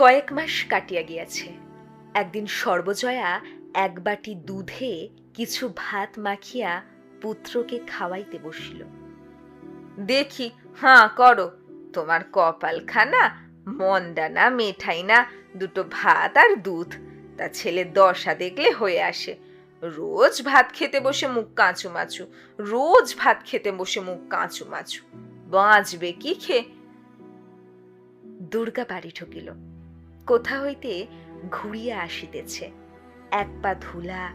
কয়েক মাস কাটিয়া গিয়াছে। একদিন সর্বজয়া এক বাটি দুধে কিছু ভাত মাখিয়া পুত্রকে খাওয়াইতে বসিল। দেখি, হাঁ, করো। তোমার কপালখানা মন্দা না মেঠাই না দুটো ভাত আর দুধ। তা ছেলে দশা দেখলে হয়ে আসে। রোজ ভাত খেতে বসে মুখ কাঁচু মাচু, রোজ ভাত খেতে বসে মুখ কাঁচু মাচু। বাঁচবে কি খেয়ে দুর্গা বাড়ি ঢুকিল। কোথা হইতে ঘুরিয়া আসিতেছে। এক পা ধুলা,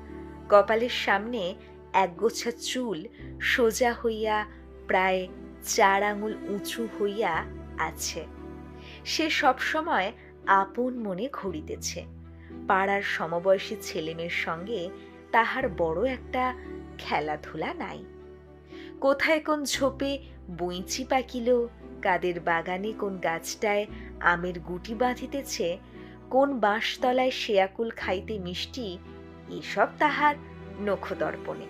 কপালের সামনে একগোছা চুল, সোজা হইয়া প্রায় চার আঙুল উঁচু হইয়া আছে। সে সবসময় আপন মনে ঘুরিতেছে। পাড়ার সমবয়সী ছেলেমেয়ের সঙ্গে তাহার বড় একটা খেলাধুলা নাই। কোথায় কোন ঝোপে বইচি পাকিল, কাদের বাগানে কোন গাছটায় আমের গুটি বাঁধিতেছে, কোন বাঁশতলায় শেয়াকুল খাইতে মিষ্টি, এসব তাহার নখদর্পণে।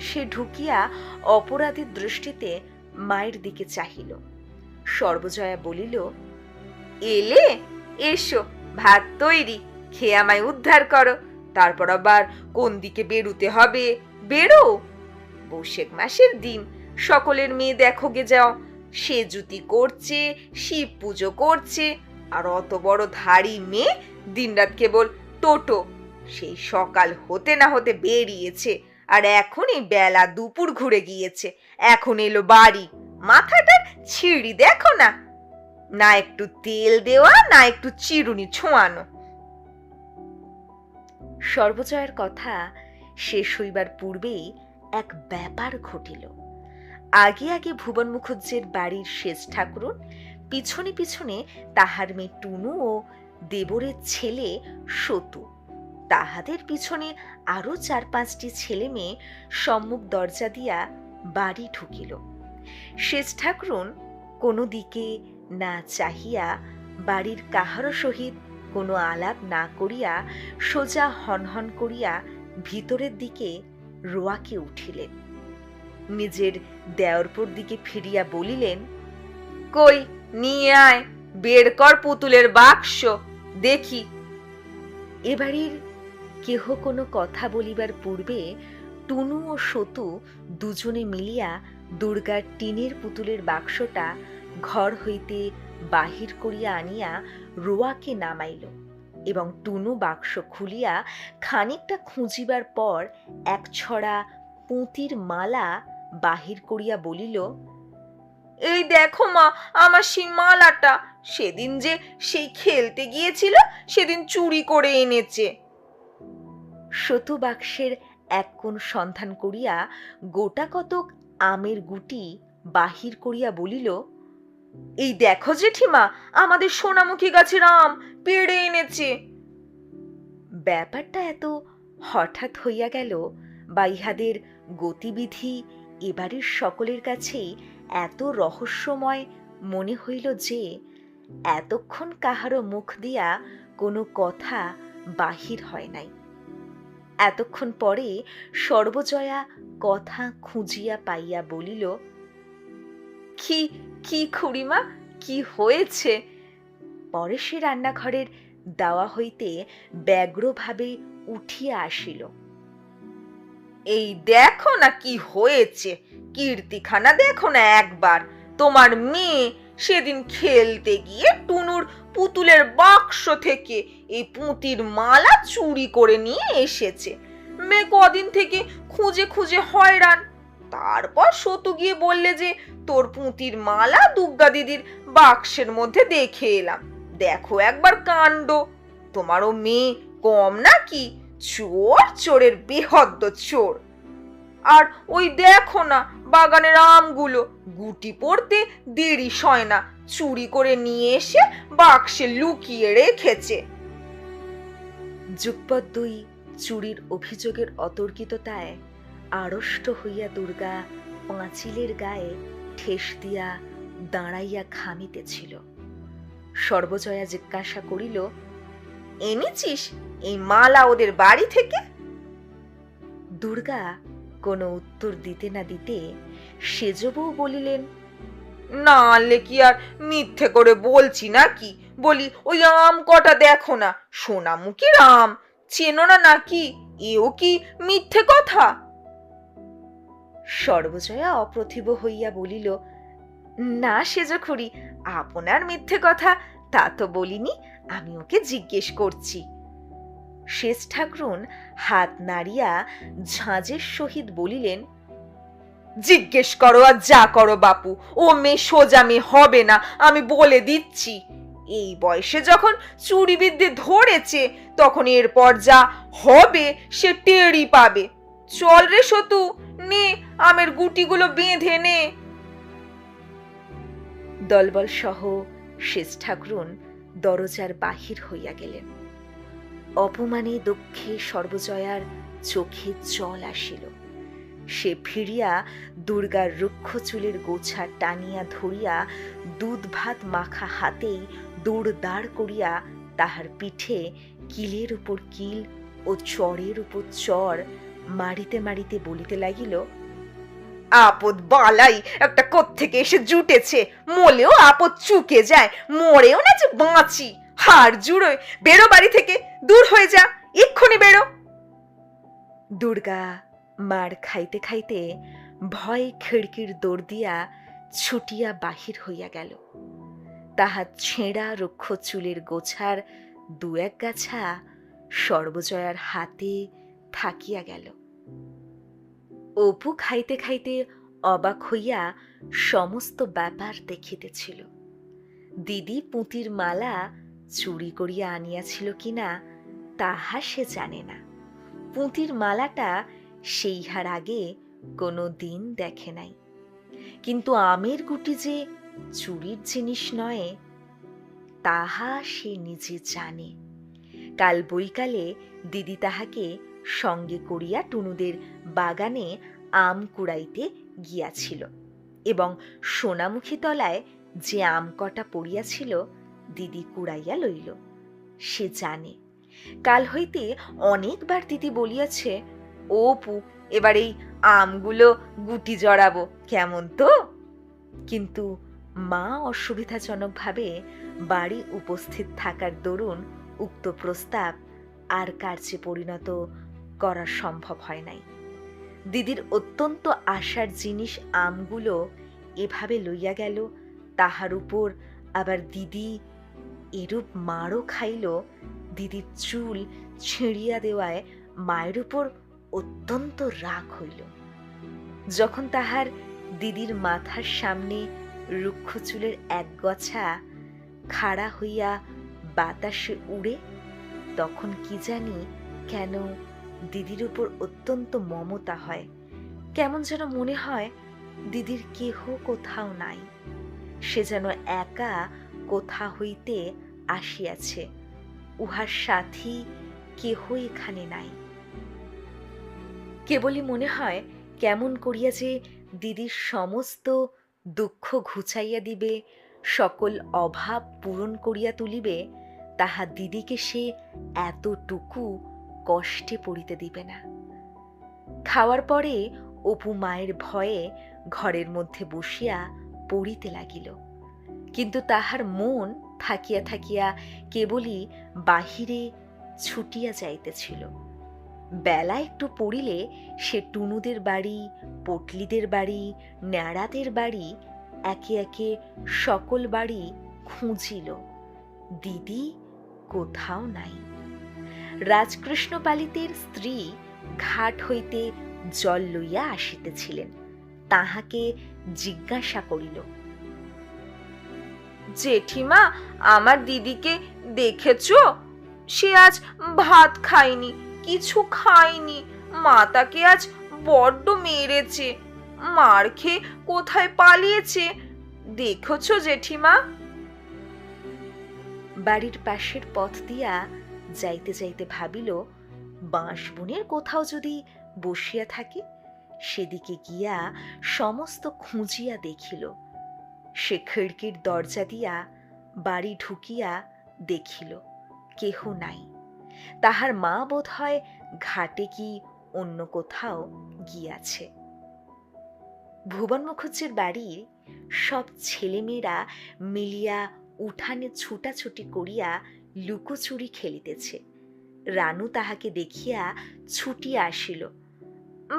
সে ঢুকিয়া অপরাধীর দৃষ্টিতে মায়ের দিকে চাহিল। সর্বজয়া বলিল, এলে, এসো, ভাত তৈরি, খেয়ে আমায় উদ্ধার করো, তারপর আবার কোন দিকে বেরুতে হবে, বেরো। বৈশাখ মাসের দিন, সকলের মেয়ে দেখো গে যাও সে জুতি করছে, শিব পুজো করছে, আর অত বড় ধাড়ি মেয়ে দিনরাত কেবল টোটো। সেই সকাল হতে না হতে বেরিয়েছে, আর এখনই বেলা দুপুর ঘুরে গিয়েছে। এখন এলো বাড়ি। মাথাটার ছিঁড়ি দেখো না। না একটু তেল দেওয়া, না একটু চিরুনি ছোঁয়ানো। সর্বজয়ের কথা শেষ হইবার পূর্বেই এক ব্যাপার ঘটিল। আগে আগে ভুবন মুখুজ্জের বাড়ির শেষ ঠাকুরন, পিছনে পিছনে তাহার মেয়ে টুনু ও দেবরের ছেলে সতু। তাহাদের পিছনে আরও চার পাঁচটি ছেলে মেয়ে সম্মুখ দরজা দিয়া বাড়ি ঢুকিল। শেষ ঠাকুরন কোনো দিকে না চাহিয়া বাড়ির কাহারও সহিত কোনো আলাপ না করিয়া সোজা হনহন করিয়া ভিতরের দিকে রোয়াকে উঠিলেন। নিজের দেওরপুর দিকে ফিরিয়া বলিলেন, কই, নিয়ে আয়, বের কর পুতুলের বাক্স, দেখি। এবাড়ির কেহ কোনো কথা বলিবার পূর্বে টুনু ও সতু দুজনে মিলিয়া দুর্গার টিনের পুতুলের বাক্সটা ঘর হইতে বাহির করিয়া আনিয়া রোয়াকে নামাইল এবং টুনু বাক্স খুলিয়া খানিকটা খুঁজিবার পর এক ছড়া পুঁতির মালা বাহির করিয়া বলিল, এই দেখো মা, আমার সেই মালাটা। সেদিন যে সেই খেলতে গিয়েছিল, সেদিন চুরি করে এনেছে। সতু বাক্সের এক কোণ সন্ধান করিয়া গোটা কতক আমের গুটি বাহির করিয়া বলিল, এই দেখো জেঠিমা, আমাদের সোনামুখী গাছের আম পেড়ে এনেছে। ব্যাপারটা এত হঠাৎ হইয়া গেল বা ইহাদের গতিবিধি এবারের সকলের কাছেই এত রহস্যময় মনে হইল যে, এতক্ষণ কাহারও মুখ দিয়া কোনো কথা বাহির হয় নাই। এতক্ষণ পরে সর্বজয়া কথা খুঁজিয়া পাইয়া বলিল, কি কি খুড়িমা, কি হয়েছে? পরে সে রান্নাঘরের দাওয়া হইতে ব্যগ্রভাবে উঠিয়া আসিল। এই দেখো না কি হয়েছে। কীর্তিখানা দেখো না একবার। তোমার মেয়ে সেদিন খেলতে গিয়ে টুনুর পুতুলের বাক্স থেকে এই পুঁতির মালা চুরি করে নিয়ে এসেছে। মেয়ে কদিন থেকে খুঁজে খুঁজে হয়রান। তারপর সতু গিয়ে বললে যে, তোর পুঁতির মালা দুর্গা দিদির বাক্সের মধ্যে দেখে এলাম। দেখো একবার কাণ্ড। তোমারও মেয়ে কম নাকি চোর, চোরের বেহদ্দ চোর। আর ওই দেখো না বাগানের আমগুলো। গুটি পড়তে দেরি সয় না। চুরি করে নিয়ে এসে বাক্সে লুকিয়ে রেখেছে। যুগপৎ দুই চুরির অভিযোগের অতর্কিততায় আড়ষ্ট হইয়া দুর্গা পাঁচিলের গায়ে ঠেস দিয়া দাঁড়াইয়া খামিতেছিল সর্বজয়া জিজ্ঞাসা করিল, এনেছিস এই মালা ওদের বাড়ি থেকে? দুর্গা কোনো উত্তর দিতে না দিতে সেজবউ বলিলেন না আনলে কি আর মিথ্যে করে বলছি নাকি? বলি ওই আম কটা দেখো না সোনামুখীর আম চেনো না নাকি? এও কি মিথ্যে কথা? সর্বজয়া অপ্রতিভ হইয়া বলিল না সেজখুরি আপনার মিথ্যে কথা তা তো বলিনি আমি ওকে জিজ্ঞেস করছি। শেষ ঠাকরুন হাত নাড়িয়া ঝাঁঝের সহিত বলিলেন, জিজ্ঞেস করো আর যা করো বাপু, ও মেয়ে সোজা মেয়ে হবে না, আমি বলে দিচ্ছি। এই বয়সে যখন চুরিবিদ্যে ধরেছে, তখন এরপর যা হবে সে টেরই পাবে। চল রে সতু, নে, আমের গুটিগুলো বেঁধে নে। দলবল সহ শেষ ঠাকরুন দরজার বাহির হইয়া গেলেন। অপমানে, দুঃখে, সর্বজয়ার চোখে জল আসিল। সে ফিরিয়া দুর্গার রুক্ষ চুলের গোছা টানিয়া ধরিয়া দুধ ভাত মাখা হাতেই দৌড় দাঁড় করিয়া তাহার পিঠে কিলের উপর কিল ও চরের উপর চর মারিতে মারিতে বলিতে লাগিল, আপদ বালাই একটা কোত্থেকে এসে জুটেছে, মলেও আপদ চুকে যায়, মরেও না যে বাঁচি হার জুড়োয় বেরো বাড়ি থেকে দূর হয়ে যা, এক্ষুনি বেরো। দুর্গা মার খাইতে খাইতে ভয় খিড়কির দৌড় দিয়া ছুটিয়া বাহির হইয়া গেল। তাহার ছেঁড়া রুক্ষ চুলের গোছার দু এক গাছা সর্বজয়ার হাতে থাকিয়া গেল। অপু খাইতে খাইতে অবাক হইয়া সমস্ত ব্যাপার দেখিতেছিল। দিদি পুঁতির মালা চুরি করিয়া আনিয়াছিল কিনা তাহা সে জানে না। পুঁতির মালাটা সেই হার আগে কোনো দিন দেখে নাই। কিন্তু আমের গুটি যে চুরির জিনিস নয়, তাহা সে নিজে জানে। কাল বৈকালে দিদি তাহাকে সঙ্গে করিয়া টুনুদের বাগানে আম কুড়াইতে গিয়াছিল এবং সোনামুখী তলায় যে আম কটা পড়িয়াছিল দিদি কুড়াইয়া লইল। সে জানে। কাল হইতে অনেকবার দিদি বলিয়াছে, ও পু, এবার এই আমগুলো গুটি জড়াবো, কেমন তো? কিন্তু মা অসুবিধাজনকভাবে বাড়ি উপস্থিত থাকার দরুন উক্ত প্রস্তাব আর কার্যে পরিণত করা সম্ভব হয় নাই। দিদির অত্যন্ত আশার জিনিস আমগুলো এভাবে লইয়া গেল, তাহার উপর আবার দিদি এরূপ মারও খাইল দিদির চুল ছিঁড়িয়া দেওয়ায় মায়ের উপর অত্যন্ত রাগ হইল। যখন তাহার দিদির মাথার সামনে রুক্ষ চুলের এক গছা খাড়া হইয়া বাতাসে উড়ে, তখন কি জানি কেন দিদির উপর অত্যন্ত মমতা হয়। কেমন যেন মনে হয় দিদির কেহ কোথাও নাই। সে যেন একা কোথা হইতে আসিয়াছে। উহার সাথী কেহ এখানে নাই। কেবলই মনে হয় কেমন করিয়া যে দিদির সমস্ত দুঃখ ঘুচাইয়া দিবে, সকল অভাব পূরণ করিয়া তুলিবে, তাহা দিদিকে সে এতটুকু কষ্টে পড়িতে দিবে না। খাওয়ার পরে অপু মায়ের ভয়ে ঘরের মধ্যে বসিয়া পড়িতে লাগিল। কিন্তু তাহার মন থাকিয়া থাকিয়া কেবলই বাহিরে ছুটিয়া যাইতেছিল। বেলা একটু পড়িলে সে টুনুদের বাড়ি, পটলিদের বাড়ি, ন্যাড়াদের বাড়ি, একে একে সকল বাড়ি খুঁজিল। দিদি কোথাও নাই। রাজকৃষ্ণ পালিতের স্ত্রী ঘাট হইতে জল লইয়া আসিতেছিলেন। তাহাকে জিজ্ঞাসা করিল জেঠিমা, আমার দিদিকে দেখেছ? সে আজ ভাত খায়নি, কিছু খায়নি। মা তাকে আজ বড্ড মেরেছে। মার খেয়ে কোথায় পালিয়েছে? দেখেছ জেঠিমা? বাড়ির পাশের পথ দিয়া যাইতে যাইতে ভাবিল বাঁশ বনের কোথাও যদি বসিয়া থাকে, সেদিকে গিয়া সমস্ত খুঁজিয়া দেখিল। সে খিড়কির দরজা দিয়া বাড়ি ঢুকিয়া দেখিল, কেহ নাই। তাহার মা বোধ হয় ঘাটে কি অন্য কোথাও গিয়াছে। ভুবন মুখুজ্জের বাড়ির সব ছেলেমেয়েরা মিলিয়া উঠানে ছুটাছুটি করিয়া লুকোচুরি খেলিতেছে। রানু তাহাকে দেখিয়া ছুটিয়া আসিল,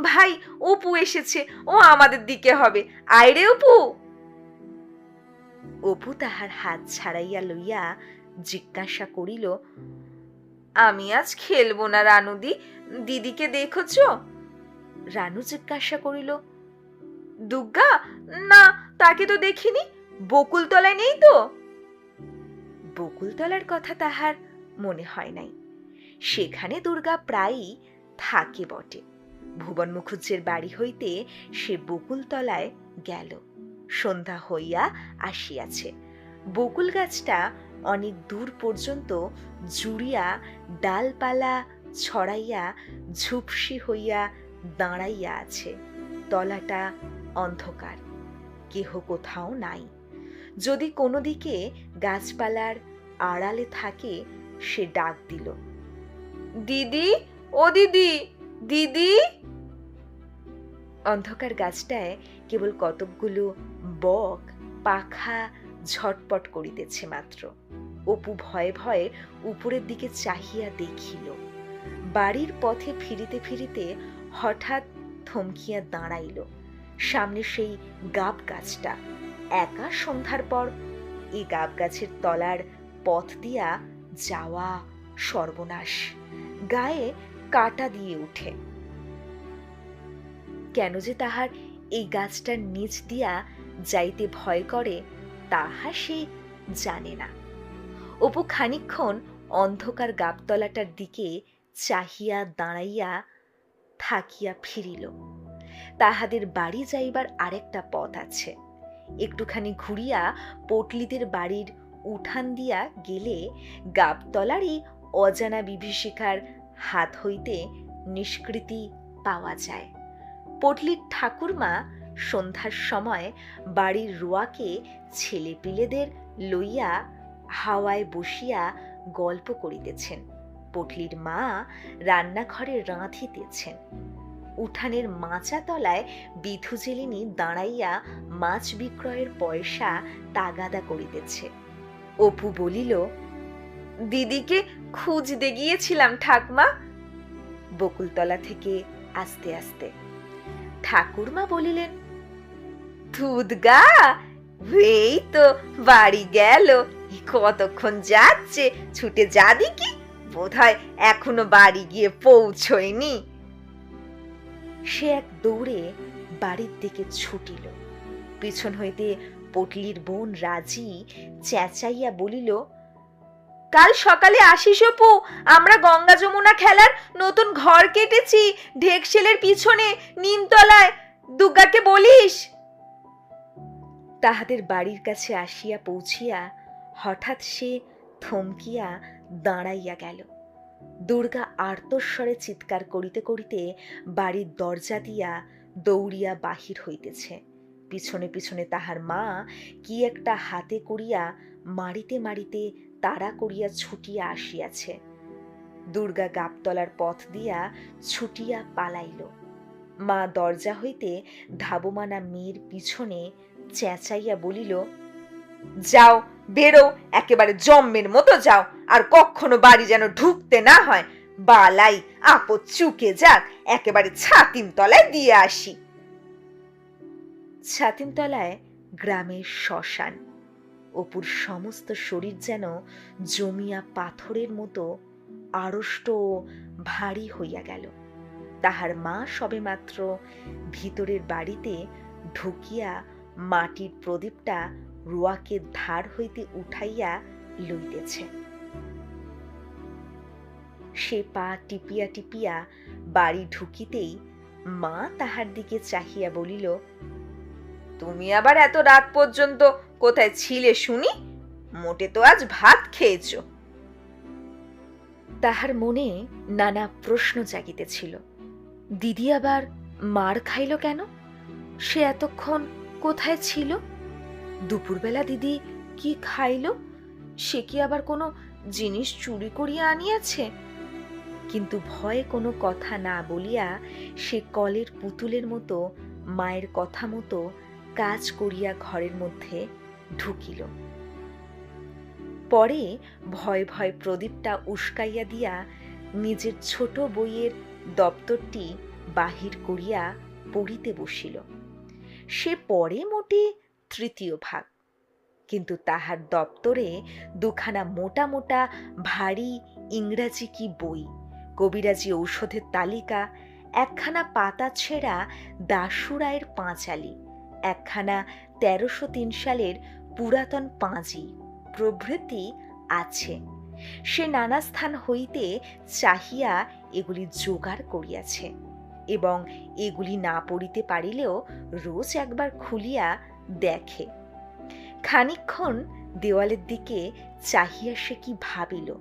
ভাই, অপু এসেছে, ও আমাদের দিকে হবে। আয়রে অপু! অপু তাহার হাত ছাড়াইয়া লইয়া জিজ্ঞাসা করিল, আমি আজ খেলব না, রানুদি? দিদিকে দেখছ? রানু জিজ্ঞাসা করিল দুর্গা না, তাকে তো দেখিনি, বকুলতলায় নেই তো? বকুলতলার কথা তাহার মনে হয় নাই। সেখানে দুর্গা প্রায়ই থাকে বটে। ভুবন মুখুজ্জের বাড়ি হইতে সে বকুলতলায় গেল। সন্ধ্যা হইয়া আসিয়াছে। বকুল গাছটা অনেক দূর পর্যন্ত জুড়িয়া ডালপালা ছড়াইয়া ঝুপসি হইয়া দাঁড়াইয়া আছে। তলাটা অন্ধকার, কেহ কোথাও নাই। যদি কোনো দিকে গাছপালার আড়ালে থাকে, সে ডাক দিল, দিদি, ও দিদি দিদি! অন্ধকার গাছটায় কেবল কতকগুলো বক পাখা ঝটপট করিতেছে মাত্র। অপু ভয়ে ভয়ে উপরের দিকে চাহিয়া দেখিল। বাড়ির পথে ফিরিতে ফিরিতে হঠাৎ থমকিয়া দাঁড়াইল। সামনে সেই গাব গাছটা। একা সন্ধ্যার পর এই গাব গাছের তলার পথ দিয়া যাওয়া সর্বনাশ। গায়ে কাটা দিয়ে উঠে। কেন যে তাহার এই গাছটার নিচ দিয়া যাইতে ভয় করে, তাহা সে জানে না। অপু খানিক্ষণ অন্ধকার গাবতলাটার দিকে চাহিয়া দাঁড়াইয়া থাকিয়া ফিরিল। তাহাদের বাড়ি যাইবার আরেকটা পথ আছে। একটুখানি ঘুরিয়া পটলিদের বাড়ির উঠান দিয়া গেলে গাবতলারই অজানা বিভীষিকার হাত হইতে নিষ্কৃতি পাওয়া যায়। পটলির ঠাকুরমা সন্ধ্যার সময় বাড়ির রোয়াকে ছেলেপিলেদের লইয়া হাওয়ায় বসিয়া গল্প করিতেছেন। পটলির মা রান্নাঘরে রাঁধিতেছেন উঠানের মাচা তলায় বিধুজেলিনী দাঁড়াইয়া মাছ বিক্রয়ের পয়সা তাগাদা করিতেছে। অপু বলিল, দিদিকে খুঁজতে গিয়েছিলাম ঠাকমা। বকুলতলা থেকে আস্তে আস্তে। ঠাকুরমা বলিলেন দুধগা এই তো বাড়ি গেল। কতক্ষণ যাচ্ছে? ছুটে যা দেখি, বোধহয় এখনও বাড়ি গিয়ে পৌঁছয়নি। সে এক দৌড়ে বাড়ির দিকে ছুটিল। পিছন হইতে পটলির বোন রাজি চেঁচাইয়া বলিল, কাল সকালে আসিস অপু, আমরা গঙ্গা যমুনা খেলার নতুন ঘর কেটেছি। ঢেকশেলের পিছনে নিমতলায় দুর্গাকে বলিস? তাহাদের বাড়ির কাছে আসিয়া পৌঁছিয়া হঠাৎ সে থমকিয়া দাঁড়াইয়া গেল। দুর্গা আর্তস্বরে চিৎকার করিতে করিতে বাড়ির দরজা দিয়া দৌড়িয়া বাহির হইতেছে। পিছনে পিছনে তাহার মা কি একটা হাতে করিয়া মারিতে মারিতে তাড়া করিয়া ছুটিয়া আসিয়াছে। দুর্গা গাবতলার পথ দিয়া ছুটিয়া পালাইল। মা দরজা হইতে ধাবমানা মেয়ের পিছনে চেঁচাইয়া বলিল, যাও, বেরো, একেবারে জম্মের মতো যাও, আর কখনো বাড়ি যেন ঢুকতে না হয়। বালাই, আপদ চুকে যাক, একেবারে ছাতিম তলায় দিয়ে আসি। ছাতিম তলায় গ্রামের শ্মশান। অপুর সমস্ত শরীর যেন জমিয়া পাথরের মতো আড়ষ্ট ভারী হইয়া গেল। তাহার মা সবেমাত্র ভিতরের বাড়িতে ঢুকিয়া মাটির প্রদীপটা রোয়াকে ধার হইতে উঠাইয়া লইতেছে। সে পা টিপিয়া টিপিয়া বাড়ি ঢুকিতেই মা তাহার দিকে চাহিয়া বলিল, তুমি আবার এত রাত পর্যন্ত কোথায় ছিলে শুনি? মোটে তো আজ ভাত খেয়েছ। তাহার মনে নানা প্রশ্ন জাগিতেছিল, দিদি আবার মার খাইল কেন? সে এতক্ষণ কোথায় ছিল? দুপুরবেলা দিদি কি খাইল? সে কি আবার কোনো জিনিস চুরি করিয়া আনিয়াছে? কিন্তু ভয়ে কোনো কথা না বলিয়া সে কলের পুতুলের মতো, মায়ের কথা মতো কাজ করিয়া ঘরের মধ্যে ঢুকিল। পরে ভয় ভয় প্রদীপটা উস্কাইয়া দিয়া নিজের ছোট বইয়ের দপ্তরটি বাহির করিয়া পড়িতে বসিল। সে পরে মোটে তৃতীয় ভাগ। কিন্তু তাহার দপ্তরে দুখানা মোটা মোটা ভারী ইংরাজি কি বই, কবিরাজি ঔষধের তালিকা, একখানা পাতা ছেঁড়া দাসুরায়ের পাঁচালি, একখানা তেরোশো তিন সালের পুরাতন পাঁজি প্রভৃতি আছে। সে নানা স্থান হইতে চাহিয়া এগুলি জোগাড় করিয়াছে। এবং এগুলি না পড়িতে পারিলেও রোজ একবার খুলিয়া দেখে। খানিকক্ষণ দেওয়ালের দিকে চাহিয়া সে কি ভাবিল।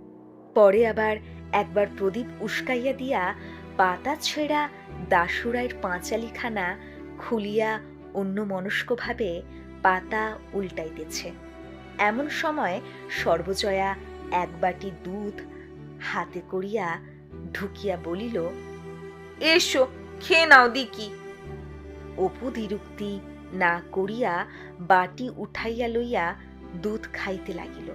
পরে আবার একবার প্রদীপ উস্কাইয়া দিয়া পাতা ছেঁড়া দাসুরায়ের পাঁচালিখানা খুলিয়া অন্য মনস্কভাবে পাতা উল্টাইতেছে। এমন সময় সর্বজয়া এক বাটি দুধ হাতে করিয়া ঢুকিয়া বলিল এসো, খেয়ে নাও দিকি অপু দ্বিরুক্তি না করিয়া বাটি উঠাইয়া লইয়া দুধ খাইতে লাগিল।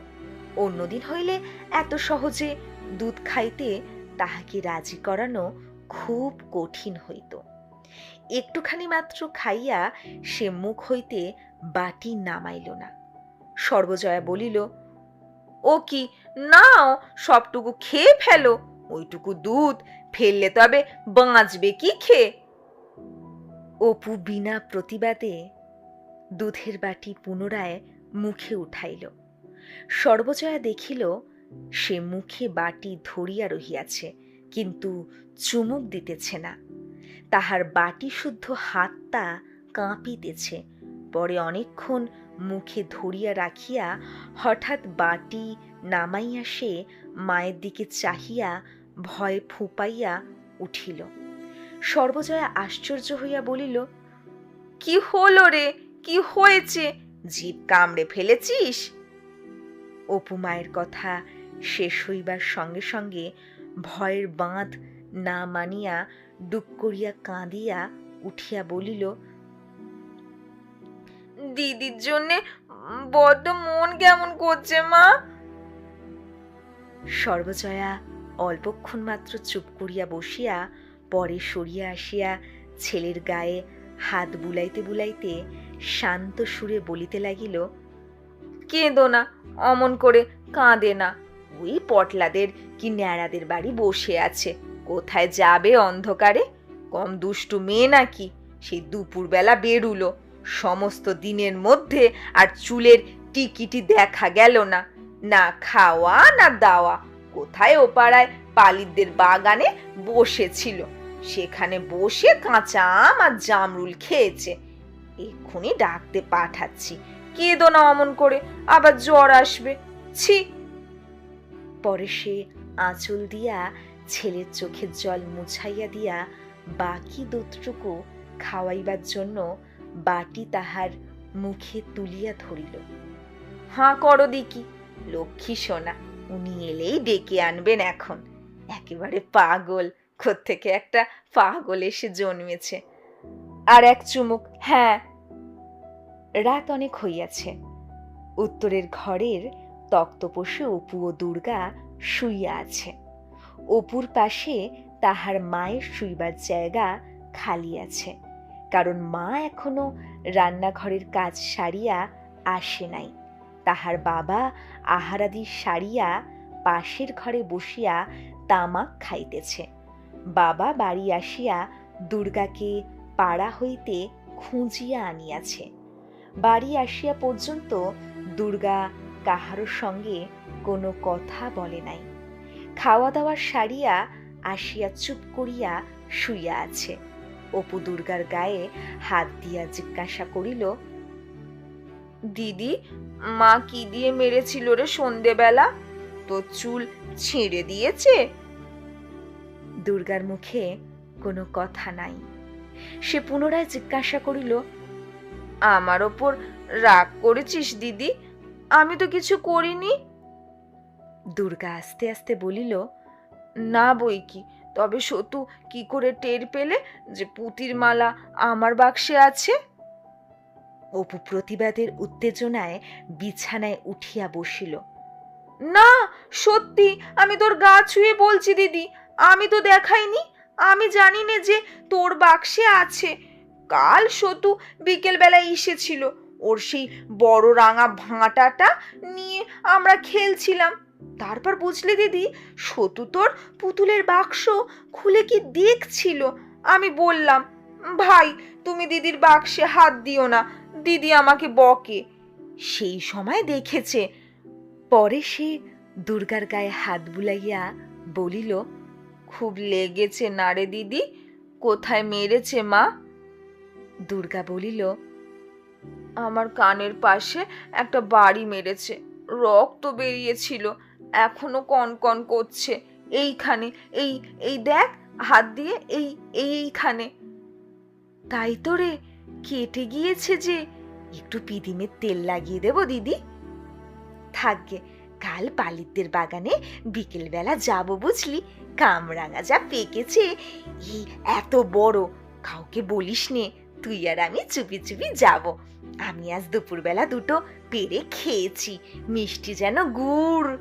অন্যদিন হইলে এত সহজে দুধ খাইতে তাহাকে রাজি করানো খুব কঠিন হইত। একটুখানি মাত্র খাইয়া সে মুখ হইতে বাটি নামাইল না। সর্বজয়া বলিল, ও কি, নাও, সবটুকু খেয়ে ফেলো, ওইটুকু দুধ ফেললে তবে বাঁচবে কি খেয়ে অপু বিনা প্রতিবাদে দুধের বাটি পুনরায় মুখে উঠাইল। সর্বজয়া দেখিল, সে মুখে বাটি ধরিয়া রহিয়াছে, কিন্তু চুমুক দিতেছে না। তাহার বাটি শুদ্ধ হাতটা কাঁপিতেছে। পরে অনেকক্ষণ মুখে ধরিয়া রাখিয়া হঠাৎ বাটি নামাইয়া সে মায়ের দিকে চাহিয়া ভয়ে ফুপাইয়া উঠিল। সর্বজয়া আশ্চর্য হইয়া বলিল, কি হলো রে? কি হয়েছে? জিভ কামড়ে ফেলেছিস? অপু মায়ের কথা শেষ হইবার সঙ্গে সঙ্গে ভয়ের বাঁধ না মানিয়া ডুক করিয়া কাঁদিয়া উঠিয়া বলিল, দিদির জন্যে বড্ড মন কেমন করছে মা? সর্বজয়া অল্পক্ষণ মাত্র চুপ করিয়া বসিয়া পরে সরিয়া আসিয়া ছেলের গায়ে হাত বুলাইতে বুলাইতে শান্ত সুরে বলিতে লাগিল, কেঁদো না, অমন করে কাঁদে না। ওই পটলাদের কি ন্যাড়াদের বাড়ি বসে আছে, কোথায় যাবে অন্ধকারে? কম দুষ্টু মেয়ে নাকি? সেই দুপুরবেলা বেরুলো, সমস্ত দিনের মধ্যে আর চুলের টিকিটি দেখা গেল না। না খাওয়া, না দাওয়া। কোথায় ও পাড়ায় পালিতদের বাগানে বসেছিল। সেখানে বসে কাঁচা আম আর জামরুল খেয়েছে। এক্ষুনি ডাকতে পাঠাচ্ছি। কেঁদো না অমন করে, আবার জ্বর আসবে। ছি। পরে সে আঁচল দিয়া ছেলের চোখের জল মুছাইয়া দিয়া বাকি দুধটুকু খাওয়াইবার জন্য বাটি তাহার মুখে তুলিয়া ধরিল। হাঁ, করো দিকি লক্ষ্মী সোনা। উনি এলেই ডেকে আনবেন এখন। একেবারে পাগল থেকে একটা পাগল এসে জন্মেছে। আর এক চুমুক হ্যাঁ। রাত অনেক হইয়াছে। উত্তরের ঘরের তক্তপোষে অপু ও দুর্গা শুইয়া আছে। অপুর পাশে তাহার মায়ের শুইবার জায়গা খালি আছে। কারণ মা এখনও রান্নাঘরের কাজ সারিয়া আসে নাই। তাহার বাবা আহারাদি সারিয়া পাশের ঘরে বসিয়া তামাক খাইতেছে। বাবা বাড়ি আসিয়া দুর্গাকে পাড়া হইতে খুঁজিয়া আনিয়াছে। বাড়ি আসিয়া পর্যন্ত দুর্গা কাহারো সঙ্গে কোনো কথা বলে নাই। খাওয়া দাওয়া সারিয়া আসিয়া চুপ করিয়া শুইয়া আছে। অপু দুর্গার গায়ে হাত দিয়া জিজ্ঞাসা করিল দিদি, মা কি দিয়ে মেরেছিল রে সন্ধেবেলা? তোর চুল ছিঁড়ে দিয়েছে। দুর্গার মুখে কোনো কথা নাই। সে পুনরায় জিজ্ঞাসা করিল, আমার ওপর রাগ করেছিস দিদি? আমি তো কিছু করিনি। দুর্গা আস্তে আস্তে বলিল, না বই কি, তবে সতু কি করে টের পেলে যে পুতির মালা আমার বাক্সে আছে? অপু প্রতিবাদের উত্তেজনায় বিছানায় উঠিয়া বসিল। না, সত্যি, আমি তোর গা ছুঁয়ে বলছি দিদি, আমি তো দেখাইনি, আমি জানি না যে তোর বাক্সে আছে। কাল সতু বিকেলবেলা এসেছিল, ওর সেই বড় রাঙা ভাঁটাটা নিয়ে আমরা খেলছিলাম। তারপর বুঝলি দিদি, সতু তোর পুতুলের বাক্স খুলে কি দেখছিল? আমি বললাম, ভাই, তুমি দিদির বাক্সে হাত দিও না দিদি আমাকে বকে। সেই সময় দেখেছে। পরে সে দুর্গার গায়ে হাত বুলাইয়া বলিল, খুব লেগেছে না রে দিদি, কোথায় মেরেছে মা? দুর্গা বলিল, আমার কানের পাশে একটা বাড়ি মেরেছে, রক্ত বেরিয়েছিল, এখনও কনকন করছে, এইখানে, এই এই দেখ, হাত দিয়ে এই, এইখানে। তাই তো রে কেটে গিয়েছে যে, একটু পিদিমের তেল লাগিয়ে দেব, দিদি। থাকবে কাল পালিতদের বাগানে বিকেলবেলা যাব বুঝলি, কামরাঙা যা পেকেছে এই এত বড়, কাউকে বলিস নে, তুই আর আমি চুপি চুপি যাব। আমি আজ দুপুরবেলা দুটো পেরে খেয়েছি, মিষ্টি যেন গুড়।